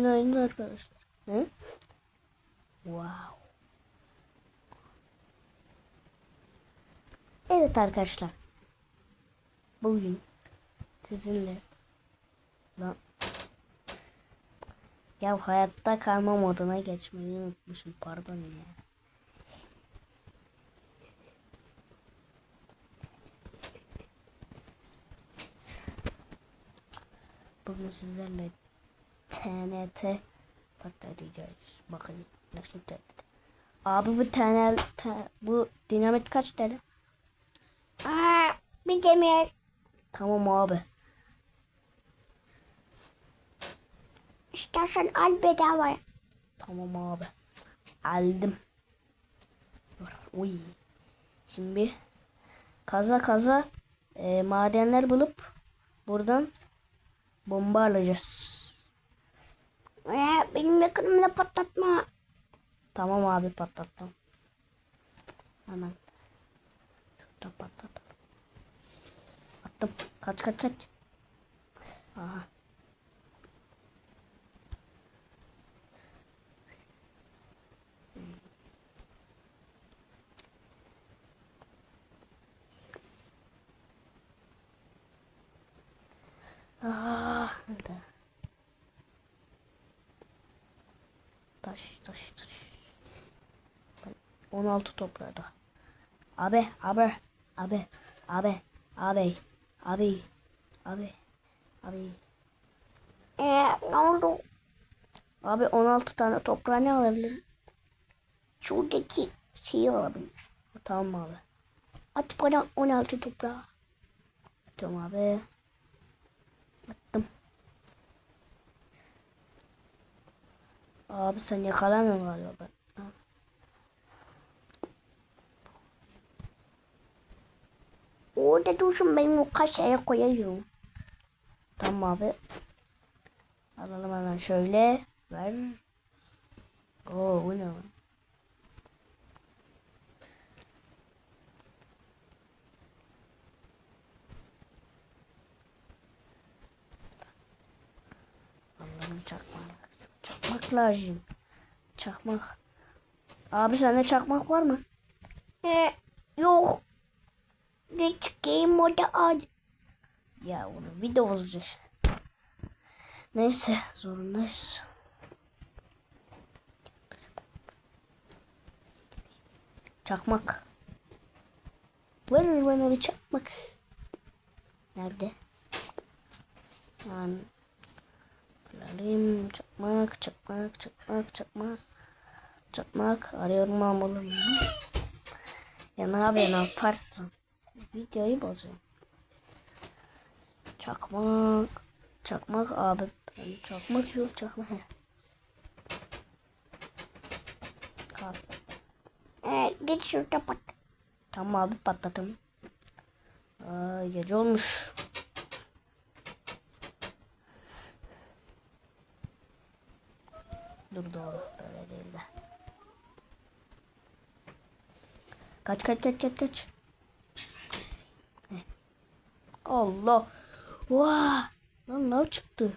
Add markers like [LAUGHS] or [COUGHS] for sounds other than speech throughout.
Günaydın arkadaşlar. He? Wow. Evet arkadaşlar. Bugün sizinle lan ya hayatta kalma moduna geçmeyi unutmuşum pardon ya. Bugün sizlerle TNT patlatacağız. Bakın nasıl TNT. Abi bu tane te- bu dinamit kaç TL? Aa, demir. Tamam abi. İstersen al bedava. Tamam abi. Aldım. Uy. Şimdi kaza kaza e, madenler bulup buradan bomba alacağız. Ee, benim yakınımda patlatma. Tamam abi patlattım. Hemen. Şurada patlat. Attım. Kaç kaç kaç. Aha. Ah, nerede? Taş, taş, taş. 16 toprağı da. Abi, abi, abi, abi, abi, abi, abi, abi. Ee, ne oldu? Abi 16 tane toprağı ne alabilirim? Şuradaki şeyi alabilir. Tamam abi. At bana 16 toprağı. Atıyorum abi. Abi sen yakalamıyorsun galiba ben. Orada dursun benim o kaşaya koyayım. Tamam abi. Alalım hemen şöyle. Ver. Oo bu ne lan? Allah'ım çakmak. Çakmak lazım. Çakmak. Abi sende çakmak var mı? Ee, yok. Geç game moda al. Ya onu video bozacak. Neyse zorundayız. Çakmak. Ver bana bir çakmak. Nerede? Yani Alayım çakmak, çakmak, çakmak, çakmak. Çakmak arıyorum almalım. Ya ne yapıyorsun ne yaparsın? Videoyu bozuyorum. Çakmak. Çakmak abi. Çakmak yok çakmak. Kalsın. Ee, geç şurada pat. Tamam abi patladım. Aa, gece olmuş. Dur doğru. Böyle değil de. Kaç kaç kaç kaç kaç. Allah. Vaa. Lan lav çıktı.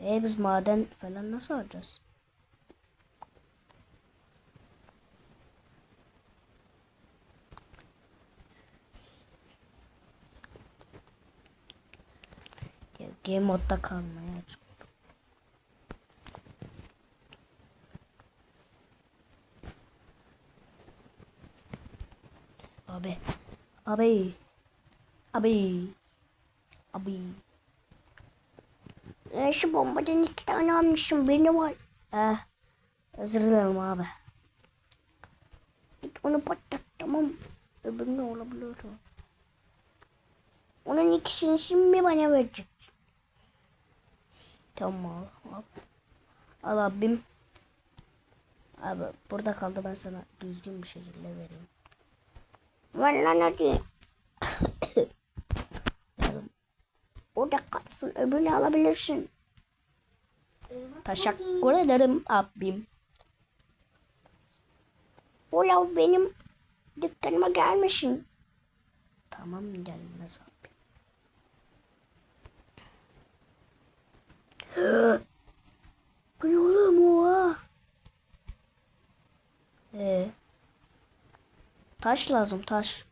E biz maden falan nasıl alacağız? Game modda kalmaya çok. Abi. Abi. Abi. Abi. Ee, şu bombadan iki tane almışım. Birini var. Eh. Özür dilerim abi. Git onu patlat tamam. Öbürü ne olabilir o? Onun ikisini şimdi bana verecek. Tamam al. Al abim. Abi burada kaldı ben sana düzgün bir şekilde vereyim. Lan hadi. Yardım. [COUGHS] Orada kalsın öbürünü alabilirsin. Teşekkür ederim abim. Ola benim dükkanıma gelmişsin. Tamam gelmez abi. [GASPS] Bu ne oğlum oha? Ee, taş lazım taş.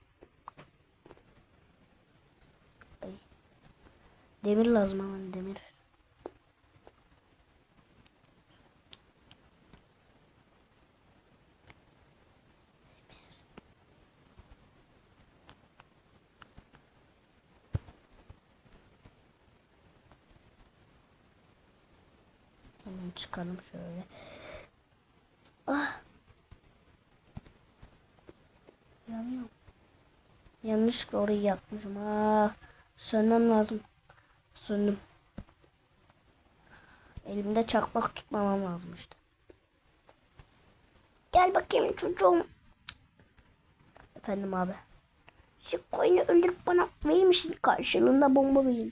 Demir lazım hemen demir. Hemen çıkalım şöyle. Ah. Yanıyor. Yanlışlıkla orayı yakmışım. Ah. Sönmem lazım. Söndüm. Elimde çakmak tutmamam lazım işte. Gel bakayım çocuğum. Efendim abi. Şu koyunu öldürüp bana verir? Karşılığında bomba vereyim.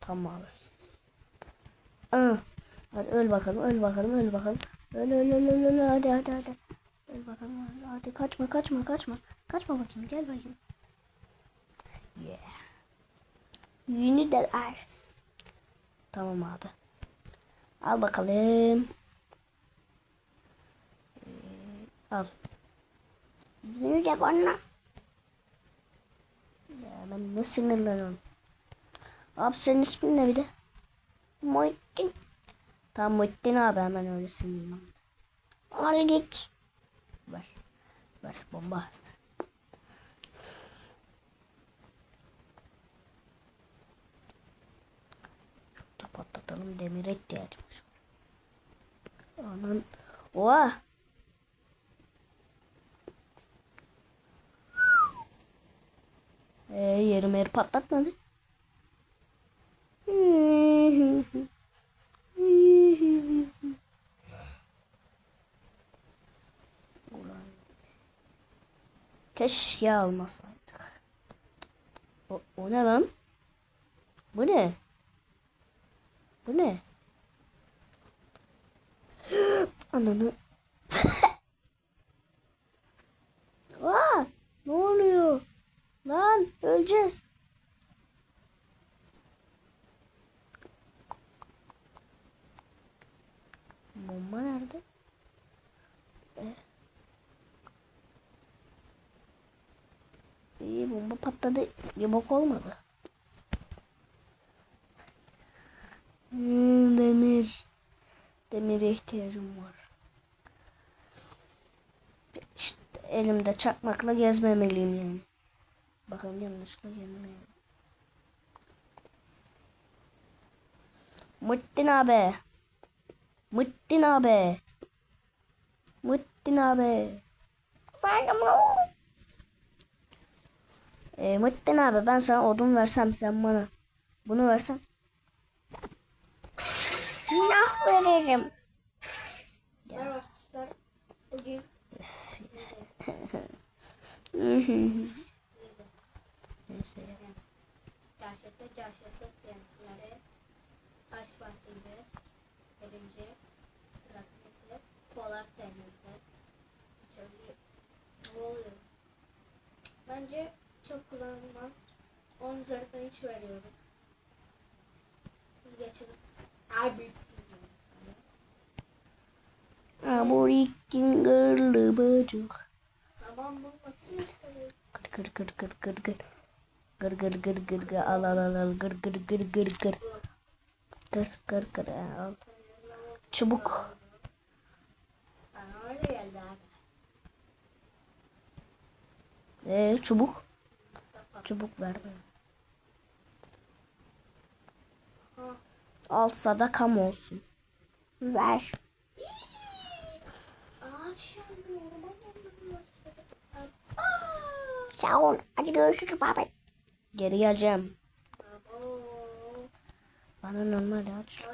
Tamam abi. Aa. Hadi öl bakalım, öl bakalım, öl bakalım. Öl öl öl öl öl hadi hadi hadi. Öl bakalım hadi kaçma kaçma kaçma. Kaçma bakayım gel bakayım. Yeah. Yünü de ver. Tamam abi. Al bakalım. Ee, al. Yünü de bana. Ya ben ne sinirleniyorum. Abi senin ismin ne bir de? Muhittin. Tamam Muhittin abi hemen öyle sinirlenme. Al git. Ver. Ver bomba. Patlatalım demire ihtiyacımız var. Anan. Oha. Ee, yerim yeri patlatmadı. Keşke almasaydık. O, o ne lan? Bu ne? Bu ne? [GASPS] Ananı. [LAUGHS] Aa, ne oluyor? Lan öleceğiz. Bomba nerede? İyi bomba patladı. Bok olmadı. Hmm, demir. Demire ihtiyacım var. İşte elimde çakmakla gezmemeliyim yani. Bakın yanlışlıkla gelmeyeyim. Muhittin abi. Muhittin abi. Muhittin abi. Efendim oğlum. E, Muhittin abi ben sana odun versem sen bana bunu versen. Nah veririm. Bugün Neyse ya. Gerçekte gerçekte siyasileri taş bahsediyor. Birinci raketi Polat Denizli. Şöyle ne oluyor? Bence çok kullanılmaz. 10 üzerinden 3 veriyorum. Geçin. Abi. Amerikan girl bacak. Tamam bu nasıl istiyor? Gır gır gır gır gır. Gır al al al al gır gır gır gır gır. Gır gır gır al. Abi. Ee, çubuk. Çubuk ver bana. Ha. Al sadakam olsun. Ver. Sağ ol. Hadi görüşürüz baba. Geri geleceğim. Bana normal aç.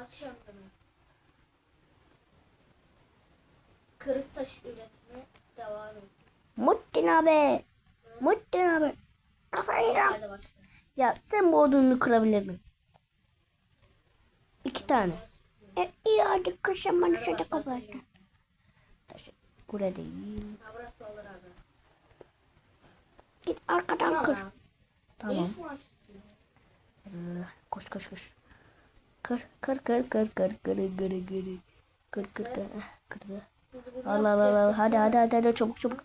Kırık taş üretimi devam ediyor. Muhittin abi. Muhittin abi. Efendim. Ya sen bu odunu kırabilir miyim? İki tane. E, iyi hadi kışın bana şurada burası olur abi. Git arkadan kır. Tamam. Ee, Koş koş koş. Kır kır kır kır kır kır kır kır kır. Kır kır kır. Kırdı. Biz bunu Al al al al. hadi hadi hadi hadi. Çabuk çabuk.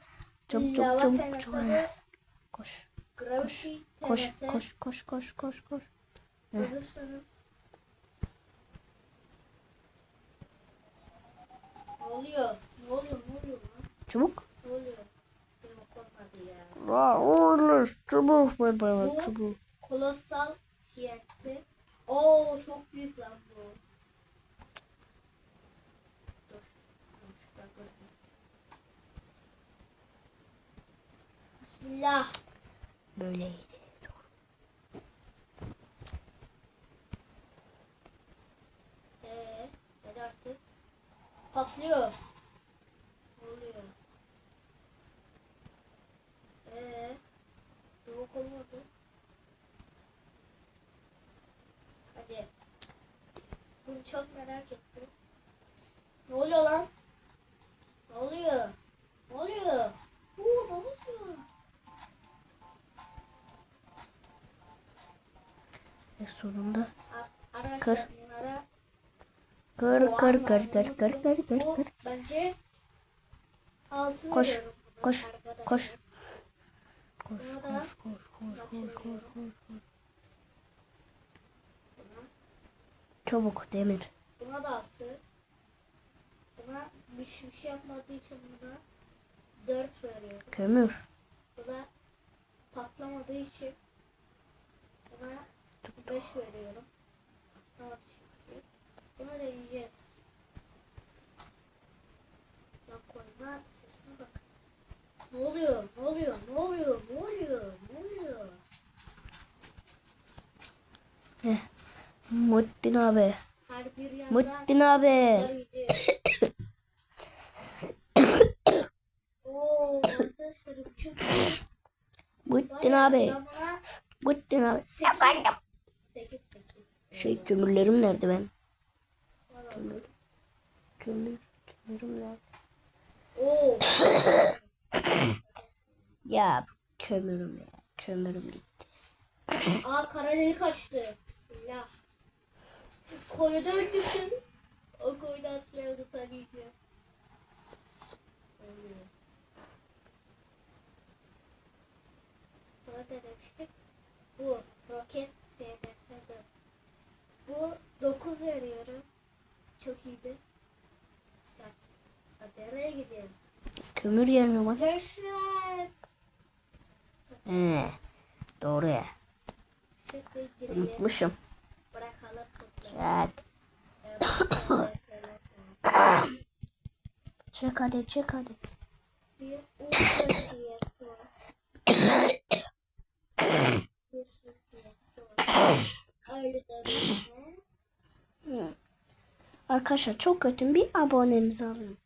Çabuk çabuk çabuk çabuk. koş. Koş TNT koş koş koş koş. Koş Ne oluyor? Ne oluyor? Ne oluyor lan? çabuk Ne oluyor? Benim korkmadı ya. Aa, olur çabuk bay bay Bu- çabuk Kolosal TNT. Oo çok büyük lan bu. Dur. Bismillah. böyleydi Ee, hadi artık. Patlıyor. Oluyor? Ee, yok olmadı. Hadi. Bunu çok merak ettim. Ne oluyor lan? Ne oluyor? Ne oluyor? Uuu ne oluyor? ve sonunda Kır. Kır kır kır kır kır kır kır kır Bence Koş, koş, koş. koş koş koş koş koş koş koş koş çabuk demir buna da altı. Buna bir şey, bir şey yapmadığı için buna dört veriyorum. kömür Buna patlamadığı için buna beş veriyorum. Patlamadı bunu yiyeceğiz. Bak koyma sesine bak. Ne oluyor? Ne oluyor? Ne oluyor? Ne oluyor? Ne oluyor? Heh. Muttin abi. Muttin abi. [COUGHS] Muttin abi. Muttin abi. Efendim. Şey kömürlerim nerede ben? Kömür kömür kömürüm nerede Oo. [COUGHS] ya kömürüm ya kömürüm gitti [COUGHS] Aa kara delik açtı. Bismillah. Koyu da öldürsün. O. Oluyor. Buna da demiştik. Bu roket 4. Bu 9 veriyorum. Çok iyiydi. Bak. Hadi nereye gidelim? kömür yerine bak Görüşürüz. He, doğru ya unutmuşum Bırakalım. çek çek hadi çek hadi Bir ultraviyatör. Bir ultraviyatör. Öyle de böyle. Arkadaşlar çok kötü bir abonemizi alın.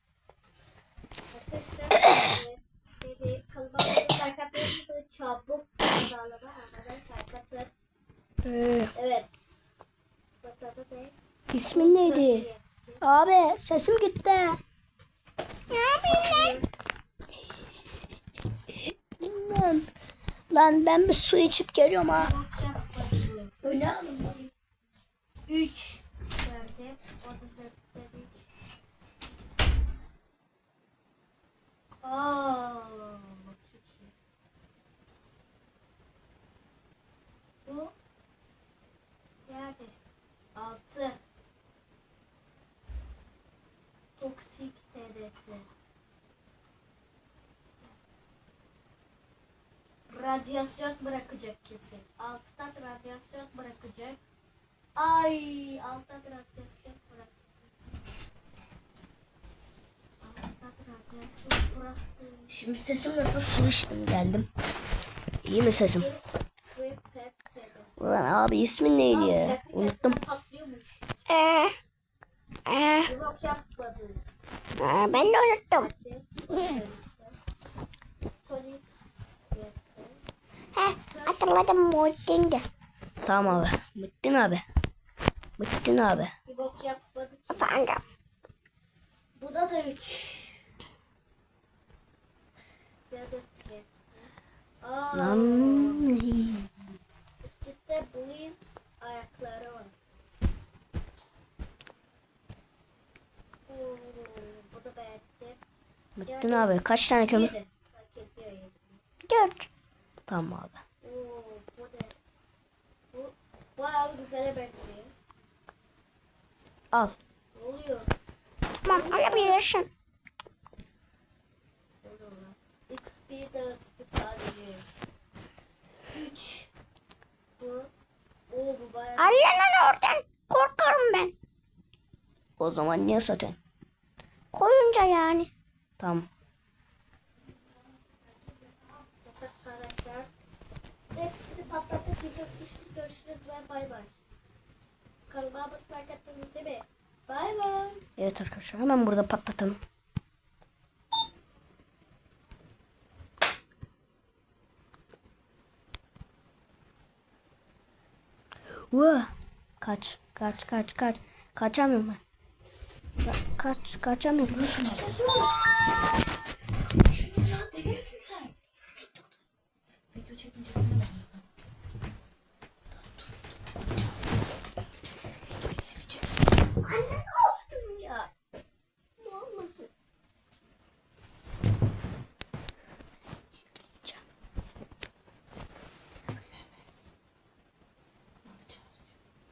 Evet. İsmin neydi? Abi sesim gitti. Lan, lan ben bir su içip geliyorum ha. Öyle alın. Üç. Toksik TDT. Radyasyon bırakacak kesin. Alttan radyasyon bırakacak. Ay alttan radyasyon bırak. Alttan radyasyon bıraktı. Şimdi sesim nasıl su içtim geldim. İyi mi sesim? Ulan abi ismin neydi ya? Unuttum. Ee, ee, Yok yapmadı. ben de unuttum. He, hatırladım Muhittin de. Tamam abi. Muhittin abi. Bittin abi. Bir bok yapmadık. Efendim. Bu da da 3. Lan. Üstte Blaze ayakları var. Bu da beğendi. Bittin yani, abi. Kaç tane kömür? Dört. Tamam abi. Oo, bu da. Bu bayağı güzele benziyor. Al. Ne oluyor? Tamam alabilirsin. XP dağıttı sadece. 3 Bu Oo bu bayağı Al lan. Korkarım ben. O zaman niye satıyorsun? Koyunca yani. Tamam. Hepsini patlattık. Yıkılmıştık. Görüşürüz ve bay bay. Kanalıma abone like attınız değil mi? Bay bay. Evet arkadaşlar hemen burada patlatalım. Vah! Kaç, kaç, kaç, kaç. Kaçamıyorum ben. Ka- kaç, kaçamıyorum. Deli misin sen? Video çekince Anne ne yaptın ya? Ne olmasın?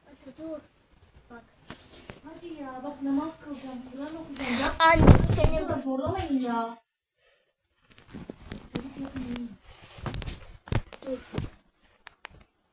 Hadi dur. Bak. Hadi ya bak namaz kılacağım, Kur'an okuyacağım. Ya Anne senin zorlamayın ya.